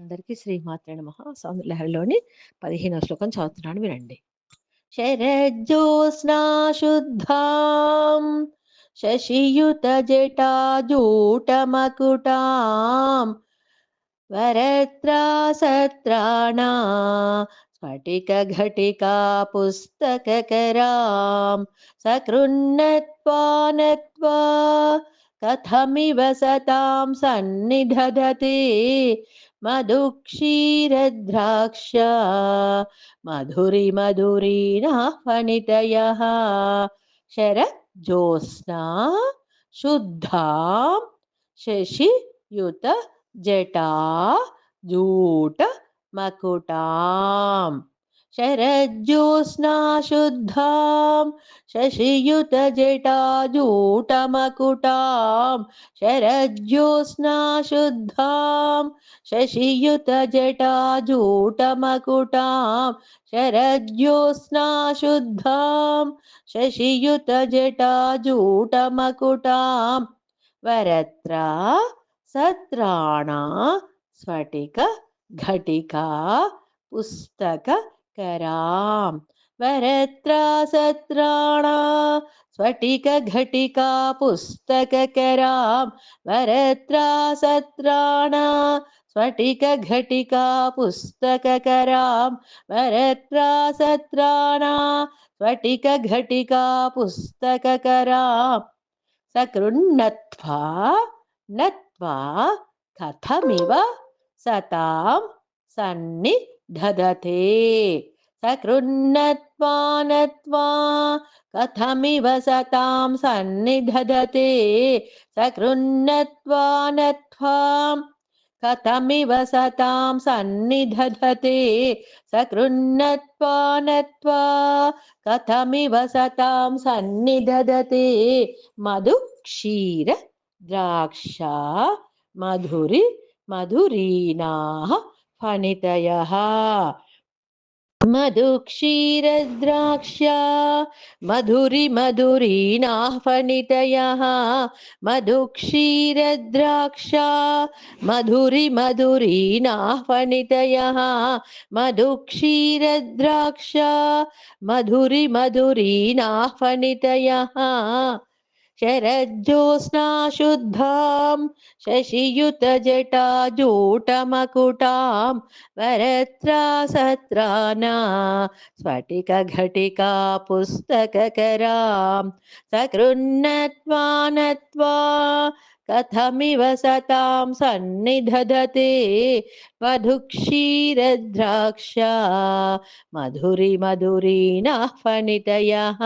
అందరికీ శ్రీమాత్రే నమ. లహరిలోని పదిహేనో శ్లోకం చదువుతున్నాను వినండి. శరజ్జోస్నాశుద్ధాం శశియుత జటాజూటమకుటాం వరత్రా సత్రాణా स्फटिकघटिका पुस्तककरां सकृन्नत्वा नत्वा कथमिव सतां सन्निधदति మధుక్షీరద్రాక్ష మధురి మధురీణः ఫణితయः శరజ్యోత్స్నా శుద్ధాం శశియుత జటా జూట మకుటాం శరజ్యోత్స్నా శుద్ధాం శశియుత జటాజూటమకుటాం శరజ్యోత్స్నా శుద్ధాం శశియుత జటాజూటమకుటాం శరజ్యోత్స్నా శుద్ధాం वरत्रासत्राण वरत्रासत्राणा, स्फटिकघटिका पुस्तककरां वरत्रासत्राणा, स्फटिकघटिका पुस्तककरां वरत्रासत्राणा, स्फटिकघटिका पुस्तककरां सकृन्नत्वा, नत्वा, कथमिव सतां सन्नि दधते। सकृन्नत्वा नत्वा कथमिव सतां सन्निधदते सकृन्नत्वा नत्वा कथमिव सतां सन्निधदते सकृन्नत्वा नत्वा कथमिव सतां सन्निधदते मधु क्षीर द्राक्षा मधुरि मधुरीणाः फणितयः। मधुक्षीरद्राक्षा मधुरि मधुरीणाः फणितयः। मधुक्षीरद्राक्षा मधुरि मधुरीणाः फणितयः। मधुक्षीरद्राक्षा मधुरि फणितयः। शरज्योत्स्ना शुद्धां शशियुतजटाजूटमकुटां वरत्रा सत्राना स्फटिकघटिका पुस्तककरां सकृन्नत्वा नत्वा कथमिव सतां सन्निधदते मधुक्षीरद्राक्षा मधुरि मधुरीणः फणितयः।